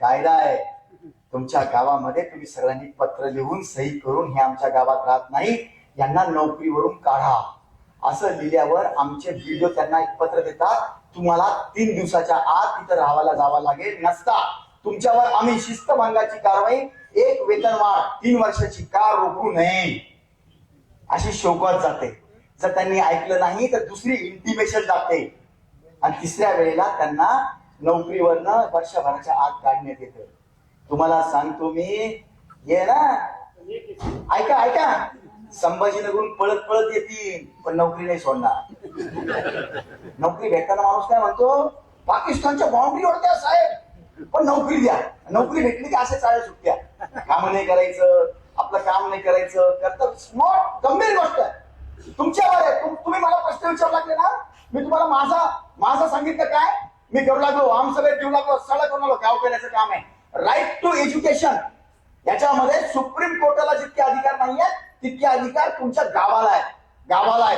कायदा आहे. तुमच्या गावामध्ये तुम्ही सगळ्यांनी पत्र लिहून सही करून हे आमच्या गावात राहत नाही यांना नोकरीवरून काढा. असं लिहिल्यावर आमचे व्हिडिओ त्यांना एक पत्र देतात तुम्हाला तीन दिवसाच्या आत तिथं राहायला जावा लागेल. नसता तुमच्यावर आम्ही शिस्तभंगाची कारवाई एक वेतनवाढ तीन वर्षाची का रोखू नये. अशी शोकत जाते. जर त्यांनी ऐकलं नाही तर दुसरी इंटिमेशन जाते. आणि तिसऱ्या वेळेला त्यांना नोकरीवरनं वर्षभराच्या आत काढण्यात येत. तुम्हाला सांगतो मी ये ना. ऐका ऐका. संभाजीनगरून पळत पळत येतील पण नोकरी नाही सोडणार. नोकरी भेटताना माणूस काय म्हणतो पाकिस्तानच्या बाउंड्रीवर त्या साहेब. पण नोकरी द्या. नोकरी भेटली की असे चालेल सुट्ट्या काम नाही करायचं आपलं काम नाही करायचं. कर्तव्य स्मॉट गंभीर गोष्ट. आहे तुमच्यावर आहे. तुम्ही मला प्रश्न विचारू लागले ना? मी तुम्हाला माझा माझा सांगितलं काय? मी करू लागलो आमसभेत देऊ लागलो सगळं करून लागलो गाव केल्याचं काम आहे. राईट टू एज्युकेशन याच्यामध्ये सुप्रीम कोर्टाला जितके अधिकार नाही आहेत तितके अधिकार तुमच्या गावाला आहे गावाला आहे